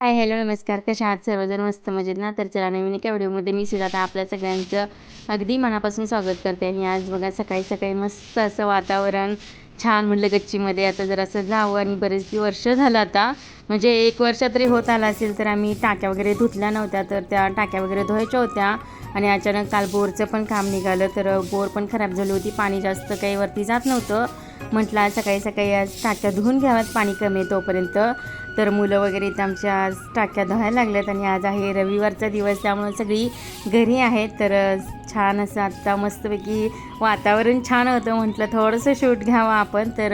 Hi hello नमस्कार. कशा आहात? सर्वजण मस्त मजेत ना? तर चला नवीन एका व्हिडिओमध्ये मी सुद्धा आपल्या सगळ्यांचं अगदी मनापासून स्वागत करते. आणि आज बघा सकाळी सकाळी मस्त असं वातावरण छान म्हटलं गच्चीमध्ये. आता जर असं जावं आणि बरेच वर्ष झालं आता. म्हणजे एक वर्ष तरी होत आला असेल तर आम्ही टाक्या वगैरे धुतल्या नव्हत्या तर त्या टाक्या वगैरे धुवायच्या होत्या. आणि अचानक काल बोरचं पण काम निघालं तर बोर पण खराब झाली होती. पाणी जास्त काही वरती जात नव्हतं. म्हटलं आज सकाळी सकाळी आज टाक्या धुवून घ्याव्यात पाणी कमी आहे तोपर्यंत. तर मुलं वगैरे इथं आमच्या आज टाक्या धुवायला लागल्यात आणि आज आहे रविवारचा दिवस त्यामुळे सगळी घरी आहेत. तर छान असं आत्ता मस्तपैकी वातावरण छान होतं. म्हटलं थोडंसं शूट घ्यावं आपण. तर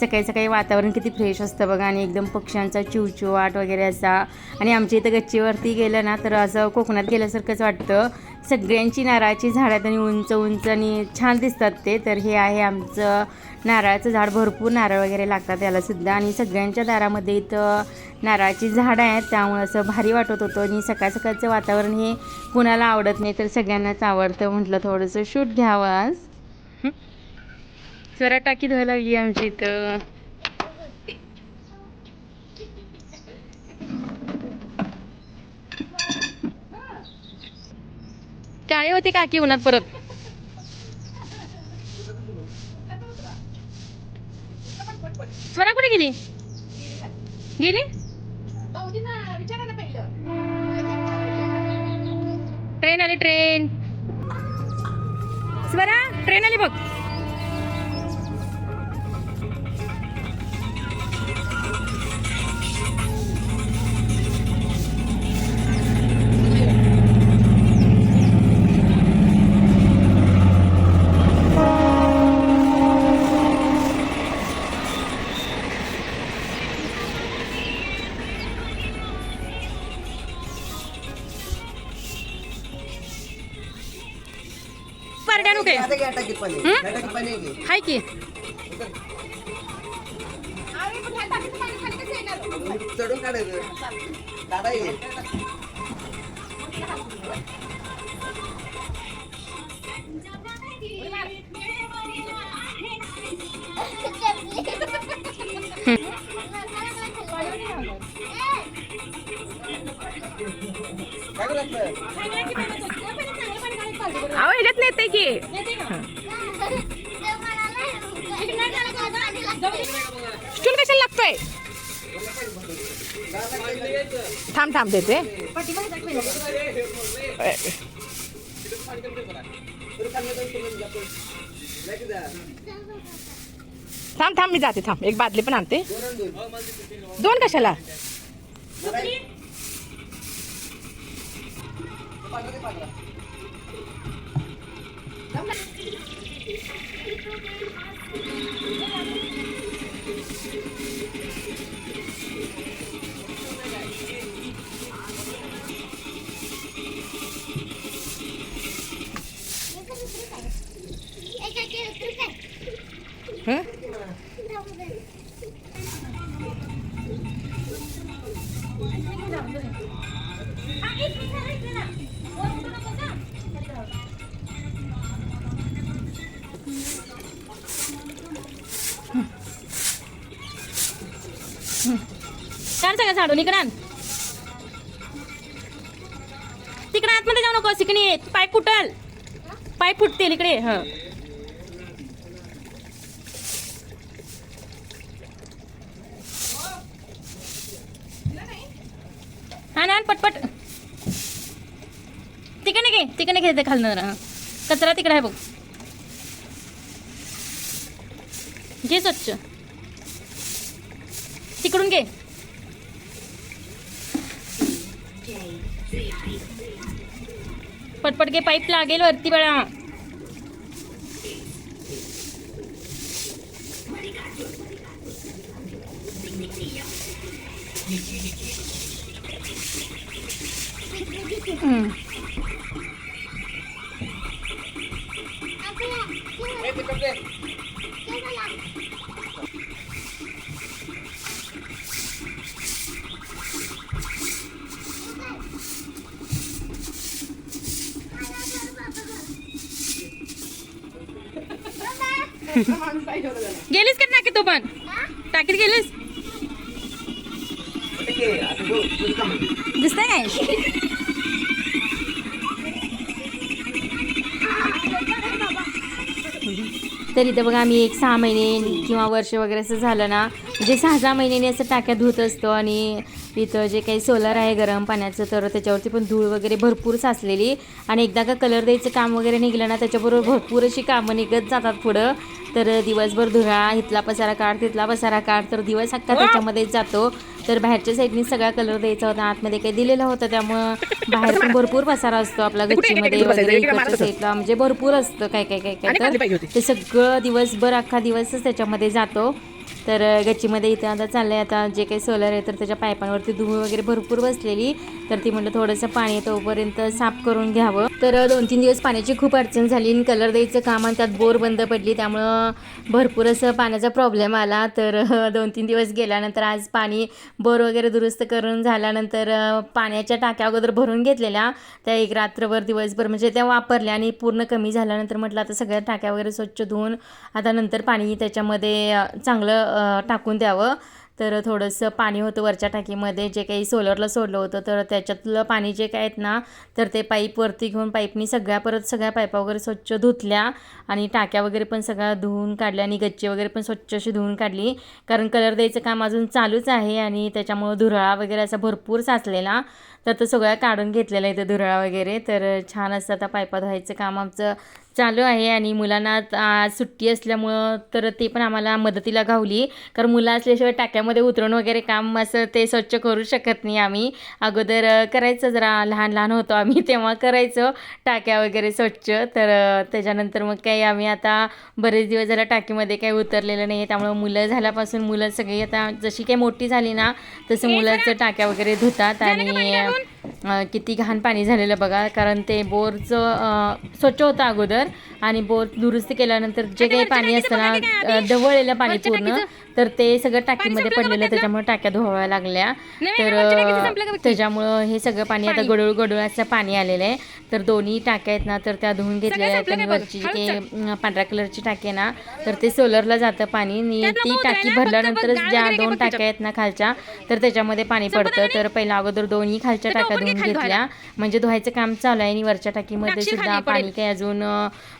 सकाळी सकाळी वातावरण किती फ्रेश असतं बघा आणि एकदम पक्ष्यांचा चिवचिवाट वगैरे असा. आणि आमच्या इथं गच्चीवरती गेलं ना तर असं कोकणात गेल्यासारखंच वाटतं. सगळ्यांची नारळाची झाडं आहेत आणि उंच उंच आणि छान दिसतात ते. तर हे आहे आमचं नारळाचं झाड. भरपूर नारळ वगैरे लागतात याला सुद्धा. आणि सगळ्यांच्या दारामध्ये इथं नारळाची झाडं आहेत. त्यामुळे असं भारी वाटत होतं. आणि सकाळ सकाळचं वातावरण हे कुणाला आवडत नाही तर सगळ्यांनाच आवडतं म्हटलं थोडंसं. शूट घ्यावं आज स्वरा टाकी धुवायला लागली आमची इथं. काय होती काकी उन्हात परत? स्वरा कुठे गेली? गेली? ट्रेन आली ट्रेन. स्वरा ट्रेन आली बघ. पारड्यानु काय आता घ्या टाकीत पाणी हं? घ्या टाकीत पाणी आहे की? हाय की चढून काढायचं दादा ये. काय नेते की? स्टूल कशाला लागतोय? थांब थांब देते. थांब थांब मी जाते थांब. एक बादली पण आणते. दोन दोन कशाला? Đúng झाडून इकडे तिकडे आतमध्ये जाऊ नको इकडे पाय फुटल. पाय फुटतील इकडे हा. ना पटपट. तिकडे घे तिकडे घे ते खालनं कचरा तिकडे आहे बघ. घे स्वच्छ. तिकडून घे. पटपट घे पाईप लागेल वरती बळा हम्म. गेलीस का टाकीत तू पण टाकीत गेलीस? कुठे दिसतंय काय? तर बघा आम्ही एक सहा महिने किंवा वर्ष वगैरे असं झालं ना म्हणजे सहा सहा महिन्याने असं टाक्या धुत असतो आणि इथं जे काही सोलर आहे गरम पाण्याचं तर त्याच्यावरती पण धूळ वगैरे भरपूर साचलेली. आणि एकदा का कलर द्यायचं काम वगैरे निघलं ना त्याच्याबरोबर भरपूर अशी कामं निघत जातात पुढं. तर दिवसभर धुळा इथला पसारा काढ तिथला पसारा काढ. तर दिवस अख्खा त्याच्यामध्येच जातो. तर बाहेरच्या साईडनी सगळा कलर द्यायचा होता. आतमध्ये काही दिलेला होता त्यामुळं बाहेर पण भरपूर पसारा असतो आपला गच्चीमध्ये वगैरे इकडच्या साईडला म्हणजे भरपूर असतं काय काय काय काय. तर ते सगळं दिवसभर अख्खा दिवसच त्याच्यामध्ये जातो. तर गच्चीमध्ये इथं आता चाललंय. आता जे काही सोलर आहे तर त्याच्या पायपांवरती धूळ वगैरे भरपूर बसलेली. तर ती म्हटलं थोडंसं पाणी तोपर्यंत साफ करून घ्यावं. तर दोन तीन दिवस पाण्याची खूप अडचण झाली आणि कलर द्यायचं काम आणि त्यात बोर बंद पडली. त्यामुळं भरपूर असं पाण्याचा प्रॉब्लेम आला. तर दोन तीन दिवस गेल्यानंतर आज पाणी बोर वगैरे दुरुस्त करून झाल्यानंतर पाण्याच्या टाक्या अगोदर भरून घेतलेल्या. त्या एक रात्रभर दिवसभर म्हणजे त्या वापरल्या आणि पूर्ण कमी झाल्यानंतर म्हटलं आता सगळ्या टाक्या वगैरे स्वच्छ धुवून आता नंतर पाणी त्याच्यामध्ये चांगलं टाकून द्यावं. तर थोडंसं पाणी होतं वरच्या टाकीमध्ये जे काही सोलरला सोडलं होतं तर त्याच्यातलं पाणी जे काय आहेत ना तर ते पाईप वरती घेऊन पाईपनी सगळ्या परत सगळ्या पाईपा वगैरे स्वच्छ धुतल्या आणि टाक्या वगैरे पण सगळ्या धुवून काढल्या आणि गच्ची वगैरे पण स्वच्छ अशी धुवून काढली. कारण कलर द्यायचं काम अजून चालूच आहे आणि त्याच्यामुळं धुरळा वगैरे असा भरपूर साचलेला. तर तो सगळ्या काढून घेतलेला इथं धुरळा वगैरे. तर छान असं आता पायपा धुवायचं काम आमचं चालू आहे आणि मुलांना आज सुट्टी असल्यामुळं तर ते पण आम्हाला मदतीला गावली कारण मुलं असल्याशिवाय टाक्यामध्ये उतरून वगैरे काम असं ते स्वच्छ करू शकत नाही आम्ही. अगोदर करायचं जरा लहान लहान होतो आम्ही तेव्हा करायचो टाक्या वगैरे स्वच्छ. तर त्याच्यानंतर मग काही आम्ही आता बरेच दिवस झाला टाकीमध्ये काही उतरलेलं नाही. आहे त्यामुळं मुलं झाल्यापासून मुलं सगळी आता जशी काही मोठी झाली ना तसं मुलाचं टाक्या वगैरे धुतात आणि কেমন किती घाण पाणी झालेलं बघा कारण ते बोरचं स्वच्छ होतं अगोदर आणि बोर दुरुस्त केल्यानंतर जे काही पाणी असतं ना ढवळलेलं पाणी पूर्ण तर ते सगळं टाकीमध्ये पडलेलं त्याच्यामुळे टाक्या धुवाव्या लागल्या. तर त्याच्यामुळं हे सगळं पाणी आता गडूळ गडूळ असं पाणी आलेलं आहे. तर दोन्ही टाक्या आहेत ना तर त्या धुवून घेतलेल्या आहेत. आणि वरची जी काही पांढऱ्या कलरची टाकी आहे ना तर ते सोलरला जातं पाणी आणि ती टाकी भरल्यानंतरच ज्या दोन टाक्या आहेत ना खालच्या तर त्याच्यामध्ये पाणी पडतं. तर पहिला अगोदर दोन्ही खालच्या टाक्या धुवून घेतल्या. म्हणजे धुवायचं काम चालू आहे आणि वरच्या टाकीमध्ये सुद्धा पाणी काही अजून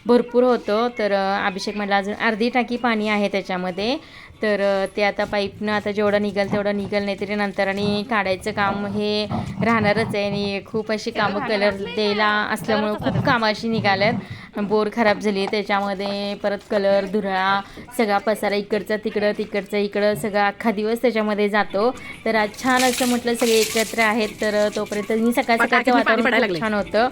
भरपूर होतं. तर अभिषेक म्हटलं अजून अर्धी टाकी पाणी आहे त्याच्यामध्ये. तर ते आता पाईपनं आता जेवढं निघेल तेवढं निघेल नाही तरी नंतर आणि काढायचं काम हे राहणारच आहे. आणि खूप अशी कामं कलर द्यायला असल्यामुळं खूप कामं अशी निघाल्यात. बोर खराब झाली त्याच्यामध्ये परत कलर धुरळा सगळा पसारा इकडचा तिकडं तिकडचं इकडं सगळा अख्खा दिवस त्याच्यामध्ये जातो. तर आज छान असं म्हटलं सगळे एकत्र आहेत. तर तोपर्यंत मी सकाळ सकाळचं वातावरण छान होतं.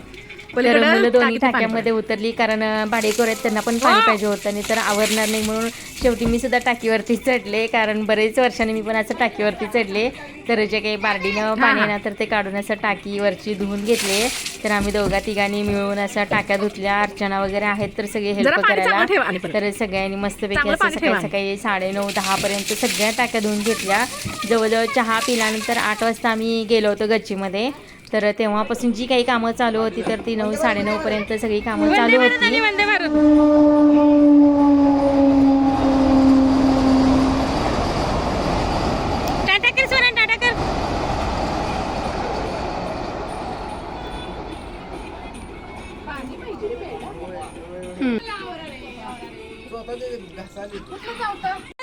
दोन्ही टाक्यामध्ये उतरली कारण भाडेकरू आहेत त्यांना पण पाणी पाहिजे होतं. आणि तर आवरणार नाही म्हणून शेवटी मी सुद्धा टाकीवरती चढले. कारण बरेच वर्षांनी मी पण असं टाकीवरती चढले. तर जे काही बार्डीनं पाणी ना तर ते काढून असं टाकीवरची धुवून घेतले. तर आम्ही दोघा तिघांनी मिळून असं टाक्या धुतल्या. अर्चना वगैरे आहेत तर सगळे हेल्प करायला. तर सगळ्यांनी मस्तपैकी असं सकाळी सकाळी साडेनऊ दहापर्यंत सगळ्या टाक्या धुवून घेतल्या. जवळजवळ चहा पिल्यानंतर आठ वाजता आम्ही गेलो होतो गच्चीमध्ये. तर तेव्हापासून जी काही कामं चालू होती तर ती नऊ साडेनऊ पर्यंत सगळी कामं चालू होती.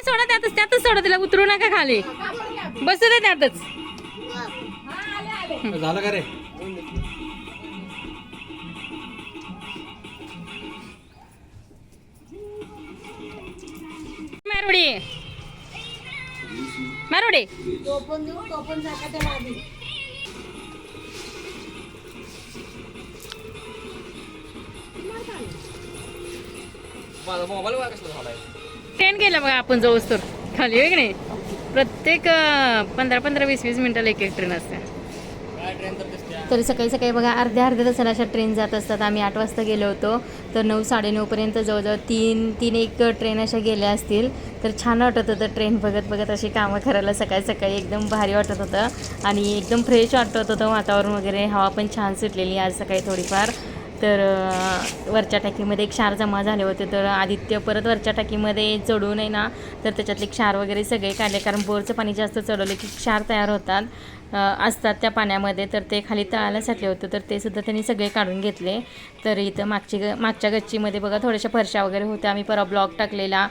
सोडा त्यातच त्यातच सोडा तिला उतरू नका खाली. बसू दे त्यातच. माझा मोबाईल कसला झालाय? ट्रेन गेला बघा आपण जाऊस तर. खाली वेग नाही? प्रत्येक पंधरा पंधरा वीस वीस मिनिटाला एक एक ट्रेन असते. तर सकाळी सकाळी बघा अर्ध्या अर्ध्या तासाला अशा ट्रेन जात असतात. आम्ही आठ वाजता गेलो होतो. तर नऊ साडेनऊपर्यंत जवळजवळ तीन तीन एक ट्रेन अशा गेल्या असतील. तर छान वाटत होतं ट्रेन बघत बघत अशी कामं करायला. सकाळी सकाळी एकदम भारी वाटत होतं. आणि एकदम फ्रेश वाटत होतं वातावरण वगैरे. हवा पण छान सुटलेली आज सकाळी थोडीफार. तर वरच्या टाकीमध्ये एक क्षार जमा झाले होते. तर आदित्य परत वरच्या टाकीमध्ये चढू नये ना तर त्याच्यातले क्षार वगैरे सगळे काढले. कारण बोरचं पाणी जास्त चढवले की क्षार तयार होतात असतात त्या पाण्यामध्ये. तर ते खाली तळायला साठले होते. तर ते सुद्धा त्यांनी सगळे काढून घेतले. तर इथं मागची ग मागच्या गच्चीमध्ये बघा थोड्याशा फरशा वगैरे होत्या. आम्ही परवा ब्लॉक टाकलेला.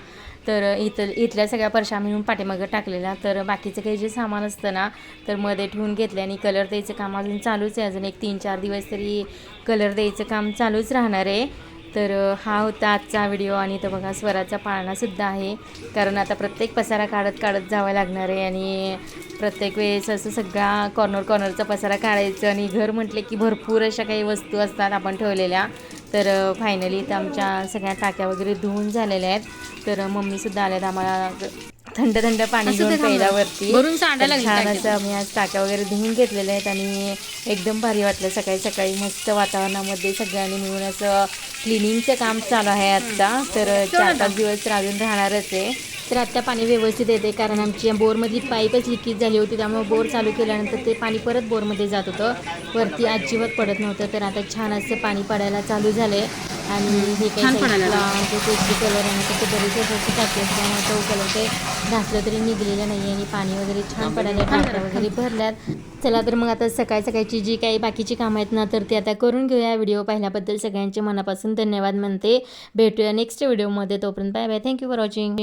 तर इथं इथल्या सगळ्या फरशा आम्ही पाठीमागं टाकलेला तर बाकीचं काही जे सामान असतं ना तर मध्ये ठेवून घेतले आणि कलर द्यायचं काम अजून चालूच आहे. अजून एक तीन चार दिवस तरी कलर द्यायचं काम चालूच राहणार आहे. तर हा होता आजचा व्हिडिओ आणि इथं बघा स्वराचा पाळणासुद्धा आहे. कारण आता प्रत्येक पसारा काढत काढत जावं लागणार आहे आणि प्रत्येक वेळेस असं सगळा कॉर्नर कॉर्नरचा पसारा काढायचं आणि घर म्हटले की भरपूर अशा काही वस्तू असतात आपण ठेवलेल्या. तर फायनली इथं आमच्या सगळ्या टाक्या वगैरे धुवून झालेल्या आहेत. तर मम्मीसुद्धा आल्यात आम्हाला थंड थंड पाणी घेऊन प्यायला थांबलं. वरती भरून सांडायला तर लागली छान. असं आम्ही आज टाक्या वगैरे धुवून घेतलेल्या आहेत आणि एकदम भारी वाटलं. सकाळी सकाळी मस्त वातावरणामध्ये सगळ्यांनी मिळून असं क्लिनिंगचं काम चालू आहे आत्ता तर चार पाच दिवस राहून राहणारच आहे. तर आत्ता पाणी व्यवस्थित येते कारण आमची बोरमधली पाईपच लिकेज झाली होती त्यामुळे बोर चालू केल्यानंतर ते पाणी परत बोरमध्ये जात होतं. वरती अजिबात पडत नव्हतं तर आता छान असं पाणी पडायला चालू झाले आणि हे छान काही कलर आहे ते बरेच वर्षाचे टाकी असल्यामुळे तो कलर ते घासलं तरी निघलेलं नाही आणि पाणी वगैरे छान पडायला टाक्या वगैरे भरल्यात. चला तर मग आता सकाळ सकाळची जी काही बाकीची कामं आहेत ना तर ते आता करून घेऊया. व्हिडिओ पाहिल्याबद्दल सगळ्यांचे मनापासून धन्यवाद म्हणते. भेटूया नेक्स्ट व्हिडिओमध्ये तोपर्यंत bye bye thank you for watching